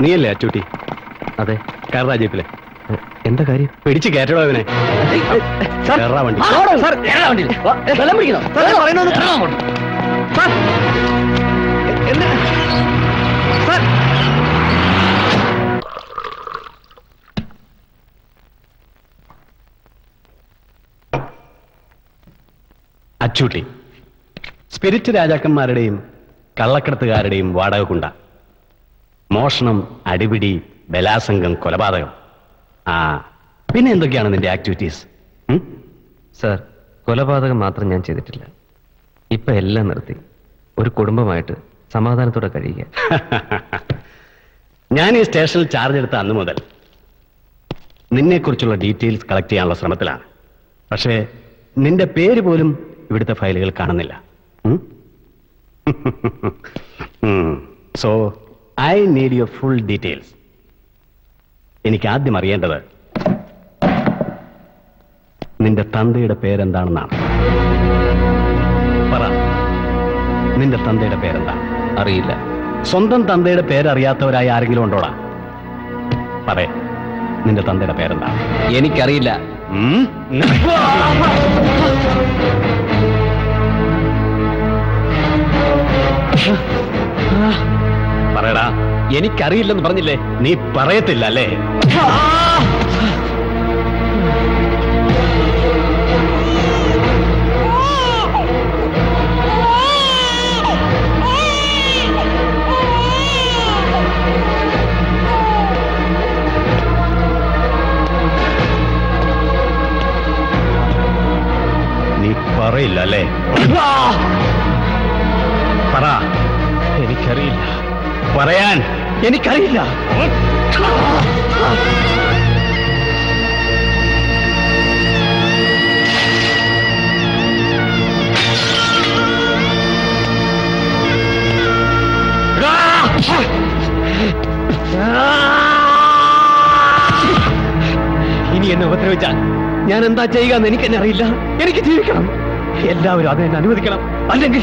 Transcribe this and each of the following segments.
നീയല്ലേ അച്ചൂട്ടി അതെ കയറാ ജീപ്പിലെ എന്താ കാര്യം? പിടിച്ച് കയറ്റടോ അവനെ അച്ചൂട്ടി. സ്പിരിറ്റ് രാജാക്കന്മാരുടെയും കള്ളക്കടത്തുകാരുടെയും വാടക കുണ്ട മോഷണം അടിപിടി ബലാസംഗം കൊലപാതകം. ആ പിന്നെ എന്തൊക്കെയാണ് നിന്റെ ആക്ടിവിറ്റീസ് സർ കൊലപാതകം മാത്രം ഞാൻ ചെയ്തിട്ടില്ല. ഇപ്പൊ എല്ലാം നിർത്തി. ഒരു കുടുംബമായിട്ട് സമാധാനത്തോടെ കഴിയുക. ഞാൻ ഈ സ്റ്റേഷനിൽ ചാർജ് എടുത്ത അന്ന് മുതൽ നിന്നെക്കുറിച്ചുള്ള ഡീറ്റെയിൽസ് കളക്ട് ചെയ്യാനുള്ള ശ്രമത്തിലാണ്. പക്ഷേ നിന്റെ പേര് പോലും ഇവിടുത്തെ ഫയലുകൾ കാണുന്നില്ല. So I need your full details എനിക്ക് ആദ്യം അറിയേണ്ടത് നിന്റെ തന്തയുടെ പേരെന്താണെന്നാണ്. പറ. നിന്റെ തന്തയുടെ പേരെന്താ അറിയില്ല. സ്വന്തം തന്തയുടെ പേരറിയാത്തവരായി ആരെങ്കിലും ഉണ്ടോടാ? പറയ നിന്റെ തന്തയുടെ പേരെന്താ എനിക്കറിയില്ല. ഉം? പറയടാ എനിക്കറിയില്ലെന്ന് പറഞ്ഞില്ലേ? നീ പറയത്തില്ല അല്ലേ? നീ പറയില്ല അല്ലേ? പറ. എനിക്കറിയില്ല. പറയാൻ എനിക്കറിയില്ല. ഇനി എന്നെ ഉപദ്രവിച്ചാൽ ഞാൻ എന്താ ചെയ്യുക എന്ന് എനിക്ക് തന്നെ അറിയില്ല. എനിക്ക് ജീവിക്കണം. എല്ലാവരും അത് എന്നെ അനുവദിക്കണം. അല്ലെങ്കിൽ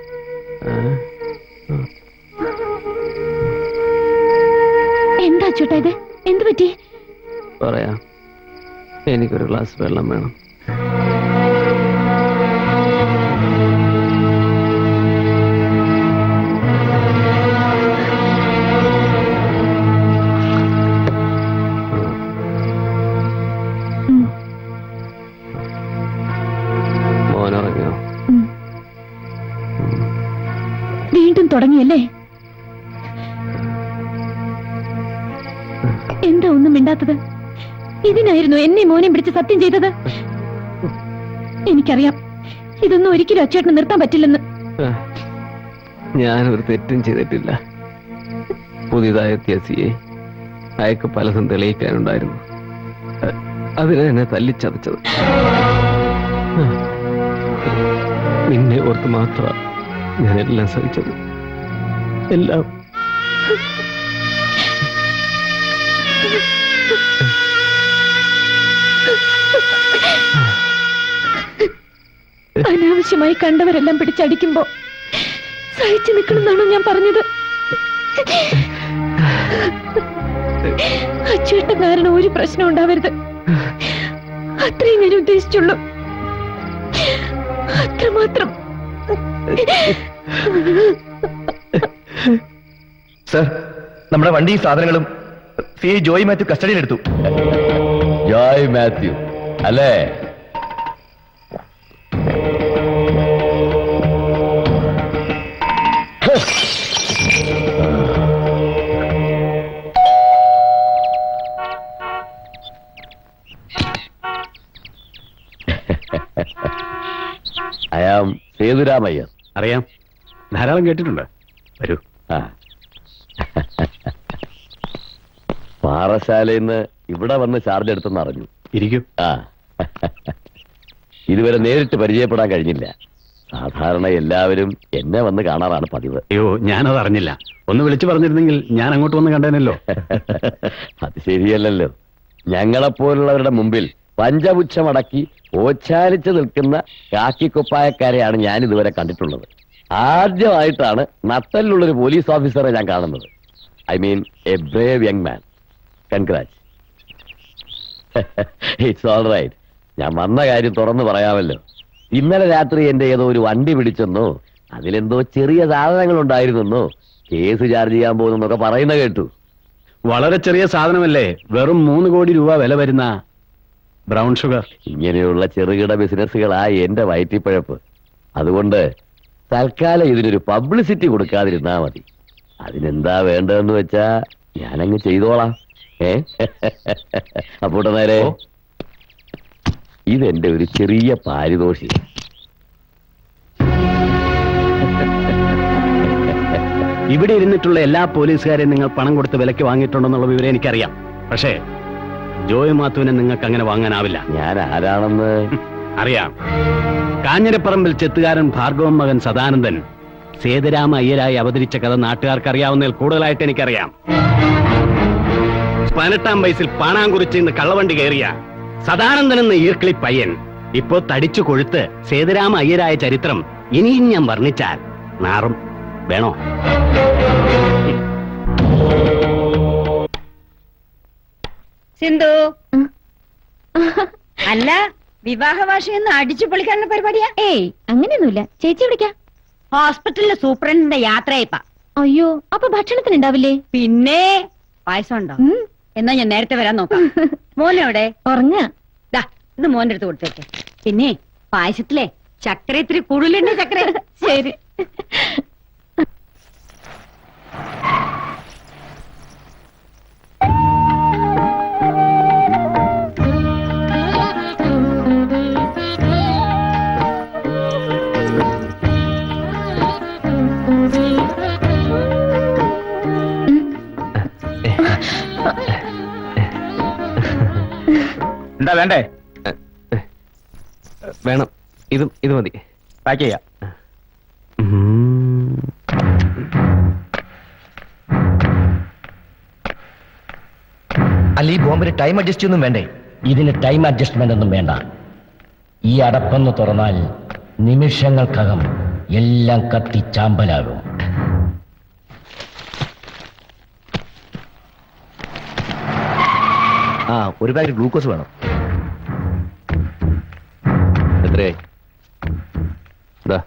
പറയാം. എനിക്കൊരു ഗ്ലാസ് വെള്ളം വേണം. തുടങ്ങിയല്ലേ? എന്താ ഒന്നും മിണ്ടാത്തത്? ഇതിനായിരുന്നു എന്നെ മോനെ പിടിച്ച് സത്യം ചെയ്തത്. എനിക്കറിയാം ഇതൊന്നും ഒരിക്കലും അച്ചേട്ടന് നിർത്താൻ പറ്റില്ലെന്ന്. ഞാനൊരു തെറ്റും ചെയ്തിട്ടില്ല. പുതിയതായ ത്യസിയെ അയാൾക്ക് പലതും തെളിയിക്കാനുണ്ടായിരുന്നു. അതിനെ എന്നെ തല്ലിച്ചതച്ചത്. നിന്നെ ഓർത്ത് മാത്രമാണ് ഞാനെല്ലാം സഹിച്ചത്. എല്ലാം അനാവശ്യമായി കണ്ടവരെല്ലാം പിടിച്ചടിക്കുമ്പോ സഹിച്ചു നിൽക്കണമെന്നാണോ ഞാൻ പറഞ്ഞത്? അച്ചുവിട്ട കാരണം ഒരു പ്രശ്നം ഉണ്ടാവരുത്. അത്രയും ഞാൻ ഉദ്ദേശിച്ചുള്ളൂ. അത്രമാത്രം. സർ നമ്മുടെ വണ്ടി സാധനങ്ങളും സി ജോയ് മാത്യു കസ്റ്റഡിയിലെടുത്തു. ജോയ് മാത്യു അല്ലേ? ആം സേതുരാമയ്യർ അറിയാം. ധാരാളം കേട്ടിട്ടുണ്ട്. വരൂ. ആ. പാറശാലയിൽ നിന്ന് ഇവിടെ വന്ന് ചാർജ് എടുത്തെന്ന് അറിഞ്ഞു. ഇരിക്കും. ആ. ഇതുവരെ നേരിട്ട് പരിചയപ്പെടാൻ കഴിഞ്ഞില്ല. സാധാരണ എല്ലാവരും എന്നെ വന്ന് കാണാറാണ് പതിവ്. അയ്യോ ഞാനത് അറിഞ്ഞില്ല. ഒന്ന് വിളിച്ചു പറഞ്ഞിരുന്നെങ്കിൽ ഞാൻ അങ്ങോട്ട് വന്ന് കണ്ടേനല്ലോ. അത് ശരിയല്ലല്ലോ. ഞങ്ങളെപ്പോലുള്ളവരുടെ മുമ്പിൽ പഞ്ചപുച്ഛമടക്കി ഓച്ചാലിച്ച് നിൽക്കുന്ന കാക്കിക്കുപ്പായക്കാരെയാണ് ഞാൻ ഇതുവരെ കണ്ടിട്ടുള്ളത്. ആദ്യമായിട്ടാണ് നട്ടലിലുള്ളൊരു പോലീസ് ഓഫീസറെ ഞാൻ കാണുന്നത്. I mean a brave young man. Congrat it's all right ഞാൻ വന്ന കാര്യം തുറന്നു പറയാമല്ലോ. ഇന്നലെ രാത്രി എന്റെ ഏതോ ഒരു വണ്ടി പിടിച്ചെന്നോ അതിലെന്തോ ചെറിയ സാധനങ്ങൾ ഉണ്ടായിരുന്നെന്നോ കേസ് ചാർജ് ചെയ്യാൻ പോകുന്നെന്നൊക്കെ പറയുന്ന കേട്ടു. വളരെ ചെറിയ സാധനമല്ലേ? വെറും മൂന്ന് കോടി രൂപ വില വരുന്ന ബ്രൗൺ ഷുഗർ ഇങ്ങനെയുള്ള ചെറുകിട ബിസിനസ്സുകളാ എന്റെ വയറ്റിപ്പഴപ്പ്. അതുകൊണ്ട് തൽക്കാലം ഇതിനൊരു പബ്ലിസിറ്റി കൊടുക്കാതിരുന്നാ മതി. അതിനെന്താ വേണ്ടതെന്ന് വെച്ചാ ഞാനങ്ങ് ചെയ്തോളാം. ഏ? അപ്പോട്ടെ നേരെ. ഇതെന്റെ ഒരു ചെറിയ പാരിതോഷി ഇവിടെ ഇരുന്നിട്ടുള്ള എല്ലാ പോലീസുകാരെയും നിങ്ങൾ പണം കൊടുത്ത് വിലക്ക് വാങ്ങിയിട്ടുണ്ടെന്നുള്ള വിവരം എനിക്കറിയാം. പക്ഷേ ജോയ് മാത്തുവിനെ നിങ്ങൾക്ക് അങ്ങനെ വാങ്ങാനാവില്ല. ഞാൻ ആരാണെന്ന്? അറിയാം. കാഞ്ഞിരപ്പറമ്പിൽ ചെത്തുകാരൻ ഭാർഗവൻ മകൻ സദാനന്ദൻ സേതുരാമ അയ്യരായി അവതരിച്ച കഥ നാട്ടുകാർക്ക് അറിയാവുന്നതിൽ കൂടുതലായിട്ട് എനിക്കറിയാം. പതിനെട്ടാം വയസ്സിൽ പാണാങ്കുറിച്ച് ഇന്ന് കള്ളവണ്ടി കയറിയ സദാനന്ദൻ എന്ന ഈർക്കിളി പയ്യൻ ഇപ്പോ തടിച്ചു കൊഴുത്ത് സേതുരാമ അയ്യരായ ചരിത്രം ഇനിയും ഞാൻ വർണിച്ചാൽ നാറും വേണോ? സിന്ധു. അല്ല വിവാഹ വാർഷികം അടിച്ചു പൊളിക്കാനുള്ള പരിപാടിയാ? ഏയ് അങ്ങനെയൊന്നുമില്ല. ചേച്ചി വിളിക്കാം ഹോസ്പിറ്റലിലെ സൂപ്രണ്ടിന്റെ യാത്രയപ്പ. അയ്യോ അപ്പൊ ഭക്ഷണത്തിന് ഉണ്ടാവില്ലേ പിന്നെ പായസം ഉണ്ടോ എന്നാ ഞാൻ നേരത്തെ വരാൻ നോക്കാം. മോനെവിടെ? ഉറങ്ങ. ഇത് മോന്റെ അടുത്ത് കൊടുത്തേക്ക്. പിന്നെ പായസത്തിലെ ചക്കര ഇത്തിരി കൂടുതലുണ്ട് ചക്കര. ശരി. എന്താ വേണ്ടേ? വേണം. ഇതും ഇത് മതി. പാക്ക് ചെയ്യാം. അല്ല ഈ ബോംബിന് ടൈം അഡ്ജസ്റ്റ് ഒന്നും വേണ്ടേ? ഇതിന് ടൈം അഡ്ജസ്റ്റ്മെന്റ് ഒന്നും വേണ്ട. ഈ അടപ്പെന്ന് തുറന്നാൽ നിമിഷങ്ങൾക്കകം എല്ലാം കത്തിച്ചാമ്പലാകും. ആ ഒരു പാക്കറ്റ് ഗ്ലൂക്കോസ് വേണം. എത്രേ ഇതാ